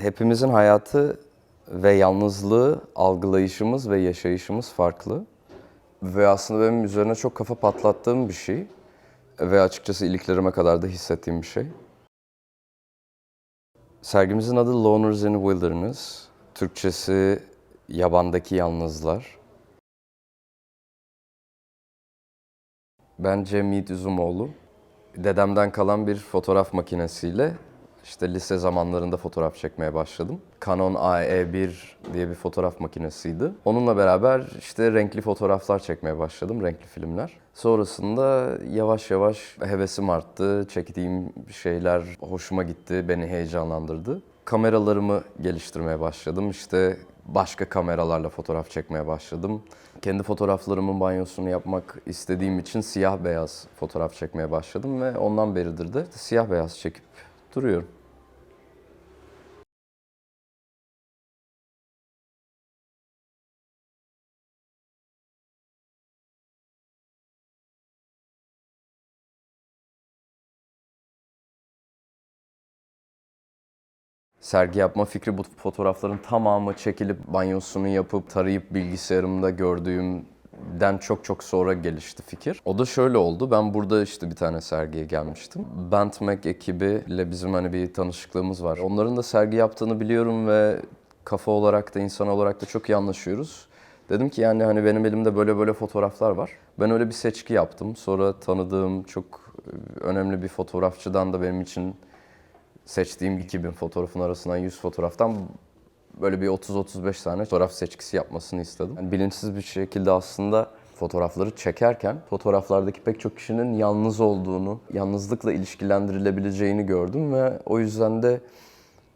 Hepimizin hayatı ve yalnızlığı algılayışımız ve yaşayışımız farklı. Ve aslında benim üzerine çok kafa patlattığım bir şey. Ve açıkçası iliklerime kadar da hissettiğim bir şey. Sergimizin adı Loners in Wilderness. Türkçesi Yabandaki Yalnızlar. Ben Cem Üzümoğlu. Dedemden kalan bir fotoğraf makinesiyle işte lise zamanlarında fotoğraf çekmeye başladım. Canon AE1 diye bir fotoğraf makinesiydi. Onunla beraber işte renkli fotoğraflar çekmeye başladım, renkli filmler. Sonrasında yavaş yavaş hevesim arttı, çektiğim şeyler hoşuma gitti, beni heyecanlandırdı. Kameralarımı geliştirmeye başladım. İşte başka kameralarla fotoğraf çekmeye başladım. Kendi fotoğraflarımın banyosunu yapmak istediğim için siyah beyaz fotoğraf çekmeye başladım ve ondan beridir de siyah beyaz çekip duruyorum. Sergi yapma fikri bu fotoğrafların tamamı çekilip banyosunu yapıp tarayıp bilgisayarımda gördüğümden çok çok sonra gelişti fikir. O da şöyle oldu. Ben burada işte bir tane sergiye gelmiştim. Bandmac ekibiyle bizim hani bir tanışıklığımız var. Onların da sergi yaptığını biliyorum ve kafa olarak da insan olarak da çok iyi anlaşıyoruz. Dedim ki yani hani benim elimde böyle böyle fotoğraflar var. Ben öyle bir seçki yaptım. Sonra tanıdığım çok e, önemli bir fotoğrafçıdan da benim için seçtiğim 2000 fotoğrafın arasından 100 fotoğraftan böyle bir 30-35 tane fotoğraf seçkisi yapmasını istedim. Yani bilinçsiz bir şekilde aslında fotoğrafları çekerken fotoğraflardaki pek çok kişinin yalnız olduğunu, yalnızlıkla ilişkilendirilebileceğini gördüm ve o yüzden de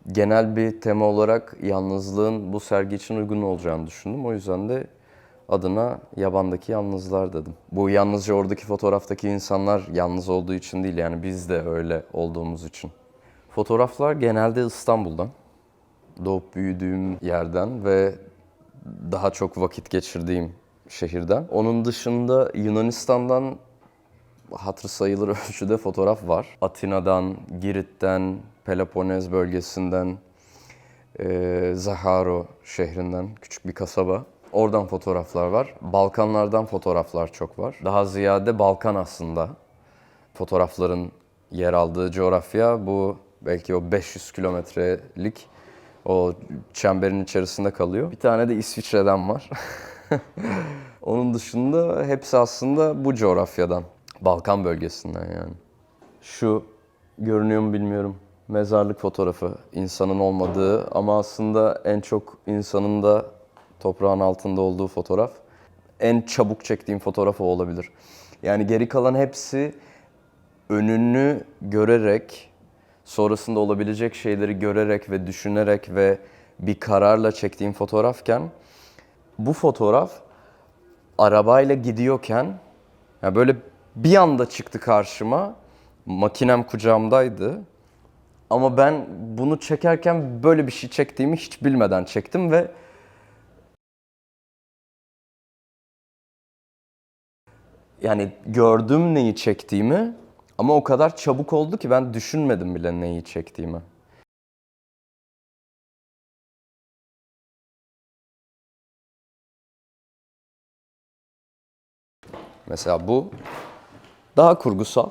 genel bir tema olarak yalnızlığın bu sergi için uygun olacağını düşündüm. O yüzden de adına Yaban'daki Yalnızlar dedim. Bu yalnızca oradaki fotoğraftaki insanlar yalnız olduğu için değil yani biz de öyle olduğumuz için. Fotoğraflar genelde İstanbul'dan, doğup büyüdüğüm yerden ve daha çok vakit geçirdiğim şehirden. Onun dışında Yunanistan'dan hatırı sayılır ölçüde fotoğraf var. Atina'dan, Girit'ten, Peloponez bölgesinden, eee Zaharo şehrinden, küçük bir kasaba. Oradan fotoğraflar var. Balkanlardan fotoğraflar çok var. Daha ziyade Balkan aslında. Fotoğrafların yer aldığı coğrafya bu belki o 500 kilometrelik o çemberin içerisinde kalıyor. Bir tane de İsviçre'den var. Onun dışında hepsi aslında bu coğrafyadan. Balkan bölgesinden yani. Şu görünüyor mu bilmiyorum. Mezarlık fotoğrafı. insanın olmadığı ama aslında en çok insanın da toprağın altında olduğu fotoğraf. En çabuk çektiğim fotoğraf o olabilir. Yani geri kalan hepsi önünü görerek, sonrasında olabilecek şeyleri görerek ve düşünerek ve bir kararla çektiğim fotoğrafken bu fotoğraf arabayla gidiyorken ya böyle bir anda çıktı karşıma. Makinem kucağımdaydı. Ama ben bunu çekerken böyle bir şey çektiğimi hiç bilmeden çektim ve yani gördüm neyi çektiğimi ama o kadar çabuk oldu ki ben düşünmedim bile neyi çektiğimi. Mesela bu daha kurgusal.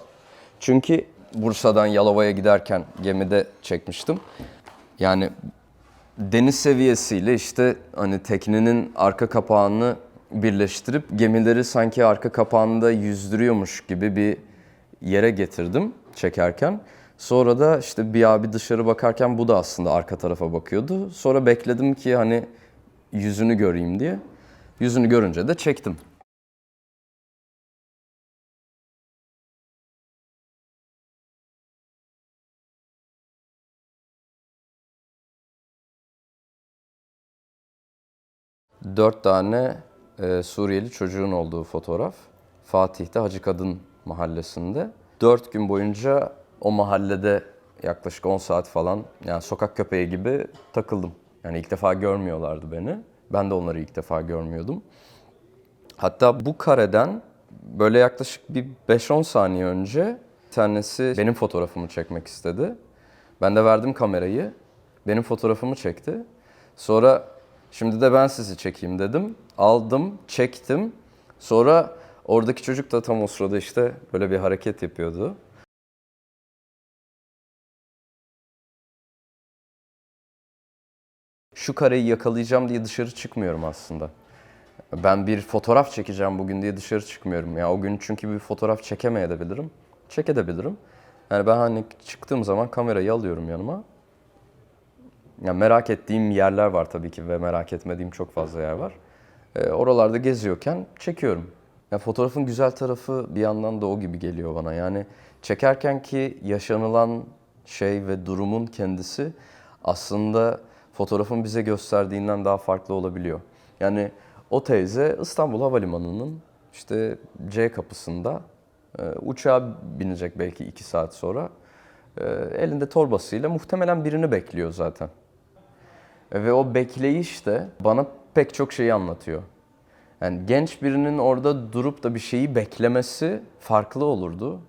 Çünkü Bursa'dan Yalova'ya giderken gemide çekmiştim. Yani deniz seviyesiyle işte hani teknenin arka kapağını birleştirip gemileri sanki arka kapağında yüzdürüyormuş gibi bir yere getirdim çekerken. Sonra da işte bir abi dışarı bakarken bu da aslında arka tarafa bakıyordu. Sonra bekledim ki hani yüzünü göreyim diye. Yüzünü görünce de çektim. Dört tane e, Suriyeli çocuğun olduğu fotoğraf. Fatih'te Hacı Kadın mahallesinde. Dört gün boyunca o mahallede yaklaşık 10 saat falan yani sokak köpeği gibi takıldım. Yani ilk defa görmüyorlardı beni. Ben de onları ilk defa görmüyordum. Hatta bu kareden böyle yaklaşık bir 5-10 saniye önce bir tanesi benim fotoğrafımı çekmek istedi. Ben de verdim kamerayı. Benim fotoğrafımı çekti. Sonra şimdi de ben sizi çekeyim dedim. Aldım, çektim. Sonra oradaki çocuk da tam o sırada işte böyle bir hareket yapıyordu. Şu kareyi yakalayacağım diye dışarı çıkmıyorum aslında. Ben bir fotoğraf çekeceğim bugün diye dışarı çıkmıyorum. Ya o gün çünkü bir fotoğraf çekemeyebilirim. Çekebilirim. Yani ben hani çıktığım zaman kamerayı alıyorum yanıma. Ya merak ettiğim yerler var tabii ki ve merak etmediğim çok fazla yer var. Ee, oralarda geziyorken çekiyorum. Ya fotoğrafın güzel tarafı bir yandan da o gibi geliyor bana. Yani çekerken ki yaşanılan şey ve durumun kendisi aslında fotoğrafın bize gösterdiğinden daha farklı olabiliyor. Yani o teyze İstanbul Havalimanı'nın işte C kapısında e, uçağa binecek belki iki saat sonra. E, elinde torbasıyla muhtemelen birini bekliyor zaten. E, Ve o bekleyiş de bana pek çok şeyi anlatıyor. Yani genç birinin orada durup da bir şeyi beklemesi farklı olurdu.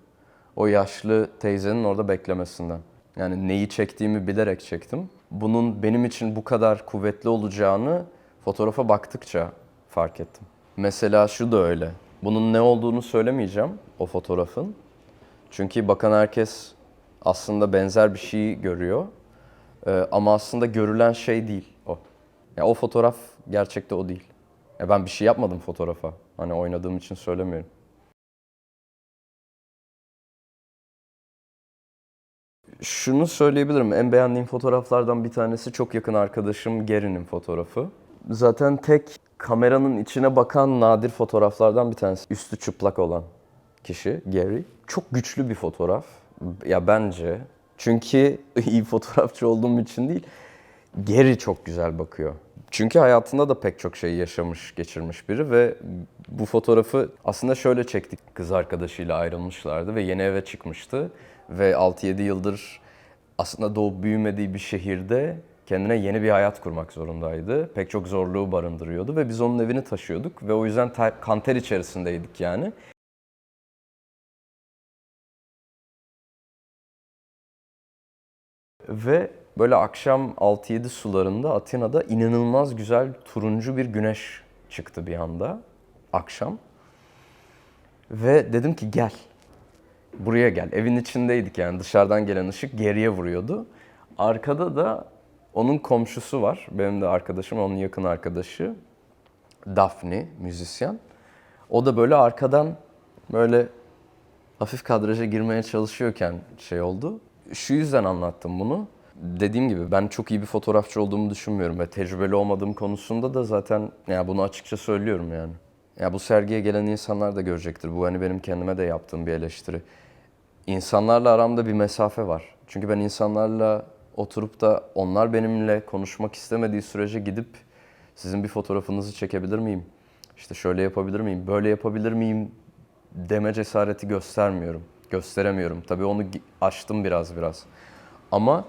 O yaşlı teyzenin orada beklemesinden. Yani neyi çektiğimi bilerek çektim. Bunun benim için bu kadar kuvvetli olacağını fotoğrafa baktıkça fark ettim. Mesela şu da öyle. Bunun ne olduğunu söylemeyeceğim o fotoğrafın. Çünkü bakan herkes aslında benzer bir şeyi görüyor. Ee, ama aslında görülen şey değil o. Ya o fotoğraf gerçekte o değil. Ya ben bir şey yapmadım fotoğrafa. Hani oynadığım için söylemiyorum. Şunu söyleyebilirim. En beğendiğim fotoğraflardan bir tanesi çok yakın arkadaşım Gary'nin fotoğrafı. Zaten tek kameranın içine bakan nadir fotoğraflardan bir tanesi. Üstü çıplak olan kişi Gary. Çok güçlü bir fotoğraf. Ya bence. Çünkü iyi fotoğrafçı olduğum için değil. Gary çok güzel bakıyor. Çünkü hayatında da pek çok şey yaşamış, geçirmiş biri ve bu fotoğrafı aslında şöyle çektik. Kız arkadaşıyla ayrılmışlardı ve yeni eve çıkmıştı. Ve 6-7 yıldır aslında doğup büyümediği bir şehirde kendine yeni bir hayat kurmak zorundaydı. Pek çok zorluğu barındırıyordu ve biz onun evini taşıyorduk ve o yüzden ter- kanter içerisindeydik yani. Ve böyle akşam 6-7 sularında Atina'da inanılmaz güzel turuncu bir güneş çıktı bir anda akşam. Ve dedim ki gel. Buraya gel. Evin içindeydik yani dışarıdan gelen ışık geriye vuruyordu. Arkada da onun komşusu var. Benim de arkadaşım, onun yakın arkadaşı. Daphne, müzisyen. O da böyle arkadan böyle hafif kadraja girmeye çalışıyorken şey oldu. Şu yüzden anlattım bunu. Dediğim gibi ben çok iyi bir fotoğrafçı olduğumu düşünmüyorum ve tecrübeli olmadığım konusunda da zaten ya bunu açıkça söylüyorum yani. Ya bu sergiye gelen insanlar da görecektir. Bu hani benim kendime de yaptığım bir eleştiri. İnsanlarla aramda bir mesafe var. Çünkü ben insanlarla oturup da onlar benimle konuşmak istemediği sürece gidip sizin bir fotoğrafınızı çekebilir miyim? İşte şöyle yapabilir miyim, böyle yapabilir miyim deme cesareti göstermiyorum. Gösteremiyorum. Tabii onu aştım biraz biraz. Ama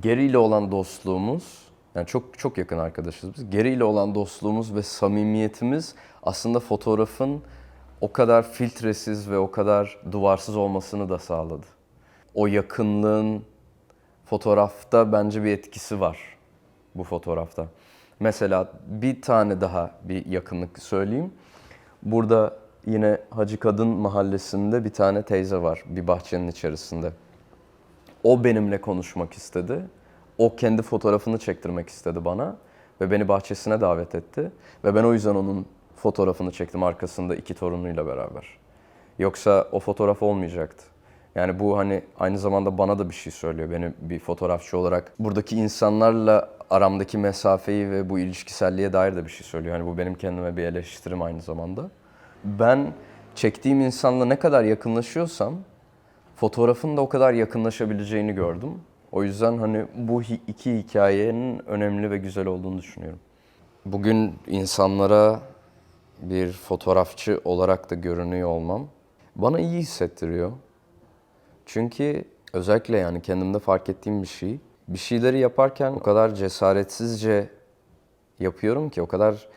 Geri ile olan dostluğumuz, yani çok çok yakın arkadaşız biz. Geri ile olan dostluğumuz ve samimiyetimiz aslında fotoğrafın o kadar filtresiz ve o kadar duvarsız olmasını da sağladı. O yakınlığın fotoğrafta bence bir etkisi var bu fotoğrafta. Mesela bir tane daha bir yakınlık söyleyeyim. Burada yine Hacı Kadın Mahallesi'nde bir tane teyze var bir bahçenin içerisinde. O benimle konuşmak istedi. O kendi fotoğrafını çektirmek istedi bana ve beni bahçesine davet etti ve ben o yüzden onun fotoğrafını çektim arkasında iki torunuyla beraber. Yoksa o fotoğraf olmayacaktı. Yani bu hani aynı zamanda bana da bir şey söylüyor beni bir fotoğrafçı olarak. Buradaki insanlarla aramdaki mesafeyi ve bu ilişkiselliğe dair de bir şey söylüyor. Hani bu benim kendime bir eleştirim aynı zamanda. Ben çektiğim insanla ne kadar yakınlaşıyorsam fotoğrafın da o kadar yakınlaşabileceğini gördüm. O yüzden hani bu iki hikayenin önemli ve güzel olduğunu düşünüyorum. Bugün insanlara bir fotoğrafçı olarak da görünüyor olmam bana iyi hissettiriyor. Çünkü özellikle yani kendimde fark ettiğim bir şey. Bir şeyleri yaparken o kadar cesaretsizce yapıyorum ki o kadar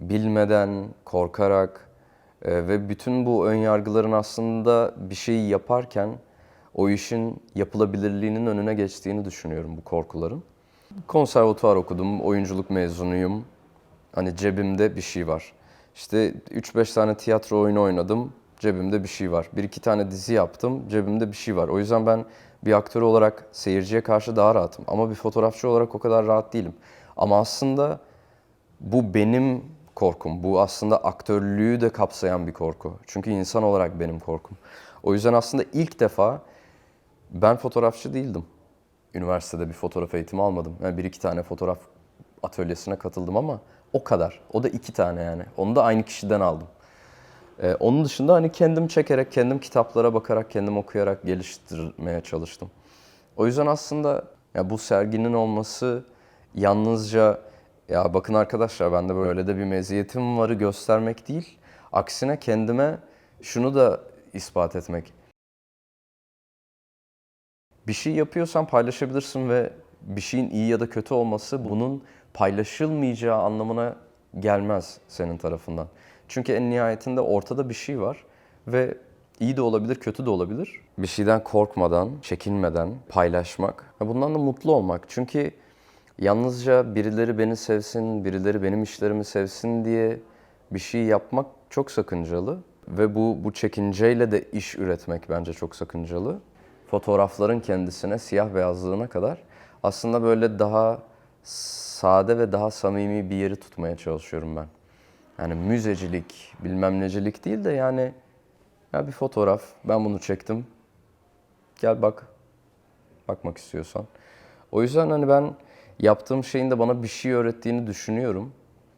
bilmeden, korkarak e, ve bütün bu ön yargıların aslında bir şeyi yaparken o işin yapılabilirliğinin önüne geçtiğini düşünüyorum bu korkuların. Konservatuvar okudum, oyunculuk mezunuyum. Hani cebimde bir şey var. İşte 3-5 tane tiyatro oyunu oynadım, cebimde bir şey var. Bir iki tane dizi yaptım, cebimde bir şey var. O yüzden ben bir aktör olarak seyirciye karşı daha rahatım. Ama bir fotoğrafçı olarak o kadar rahat değilim. Ama aslında bu benim korkum. Bu aslında aktörlüğü de kapsayan bir korku. Çünkü insan olarak benim korkum. O yüzden aslında ilk defa ben fotoğrafçı değildim. Üniversitede bir fotoğraf eğitimi almadım. Yani bir iki tane fotoğraf atölyesine katıldım ama o kadar. O da iki tane yani. Onu da aynı kişiden aldım. Ee, onun dışında hani kendim çekerek, kendim kitaplara bakarak, kendim okuyarak geliştirmeye çalıştım. O yüzden aslında ya bu serginin olması yalnızca ya bakın arkadaşlar bende böyle de bir meziyetim varı göstermek değil. Aksine kendime şunu da ispat etmek. Bir şey yapıyorsan paylaşabilirsin ve bir şeyin iyi ya da kötü olması bunun paylaşılmayacağı anlamına gelmez senin tarafından. Çünkü en nihayetinde ortada bir şey var ve iyi de olabilir, kötü de olabilir. Bir şeyden korkmadan, çekinmeden paylaşmak, bundan da mutlu olmak. Çünkü yalnızca birileri beni sevsin, birileri benim işlerimi sevsin diye bir şey yapmak çok sakıncalı ve bu bu çekinceyle de iş üretmek bence çok sakıncalı. Fotoğrafların kendisine, siyah beyazlığına kadar aslında böyle daha sade ve daha samimi bir yeri tutmaya çalışıyorum ben. Yani müzecilik, bilmem necilik değil de yani ya bir fotoğraf, ben bunu çektim. Gel bak, bakmak istiyorsan. O yüzden hani ben yaptığım şeyin de bana bir şey öğrettiğini düşünüyorum.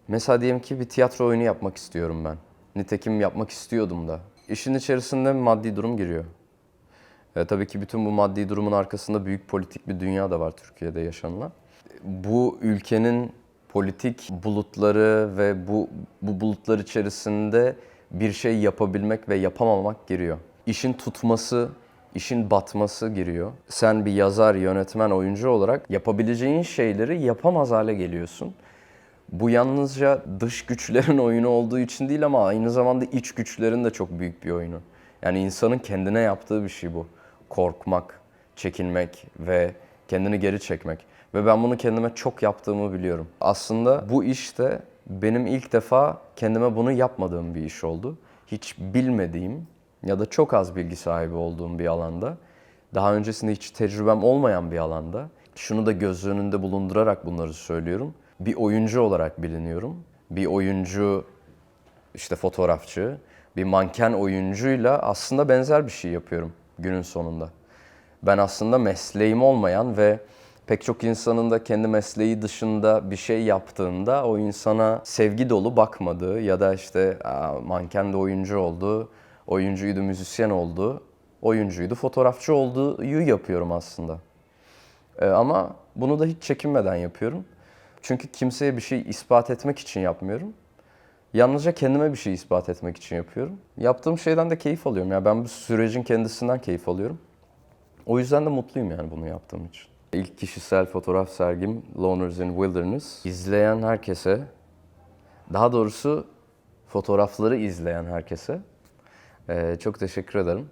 Mesela diyelim ki bir tiyatro oyunu yapmak istiyorum ben. Nitekim yapmak istiyordum da. İşin içerisinde maddi durum giriyor. E, tabii ki bütün bu maddi durumun arkasında büyük politik bir dünya da var Türkiye'de yaşanılan. Bu ülkenin politik bulutları ve bu, bu bulutlar içerisinde bir şey yapabilmek ve yapamamak giriyor. İşin tutması, işin batması giriyor. Sen bir yazar, yönetmen, oyuncu olarak yapabileceğin şeyleri yapamaz hale geliyorsun. Bu yalnızca dış güçlerin oyunu olduğu için değil ama aynı zamanda iç güçlerin de çok büyük bir oyunu. Yani insanın kendine yaptığı bir şey bu. Korkmak, çekinmek ve kendini geri çekmek. Ve ben bunu kendime çok yaptığımı biliyorum. Aslında bu işte benim ilk defa kendime bunu yapmadığım bir iş oldu. Hiç bilmediğim ya da çok az bilgi sahibi olduğum bir alanda, daha öncesinde hiç tecrübem olmayan bir alanda, şunu da göz önünde bulundurarak bunları söylüyorum. Bir oyuncu olarak biliniyorum. Bir oyuncu, işte fotoğrafçı, bir manken oyuncuyla aslında benzer bir şey yapıyorum günün sonunda. Ben aslında mesleğim olmayan ve pek çok insanın da kendi mesleği dışında bir şey yaptığında o insana sevgi dolu bakmadığı ya da işte "Aa, manken de oyuncu oldu, oyuncuydu müzisyen oldu, oyuncuydu fotoğrafçı olduğu yapıyorum aslında. Ee, ama bunu da hiç çekinmeden yapıyorum. Çünkü kimseye bir şey ispat etmek için yapmıyorum. Yalnızca kendime bir şey ispat etmek için yapıyorum. Yaptığım şeyden de keyif alıyorum. Yani ben bu sürecin kendisinden keyif alıyorum. O yüzden de mutluyum yani bunu yaptığım için. İlk kişisel fotoğraf sergim Loners in Wilderness. İzleyen herkese, daha doğrusu fotoğrafları izleyen herkese çok teşekkür ederim.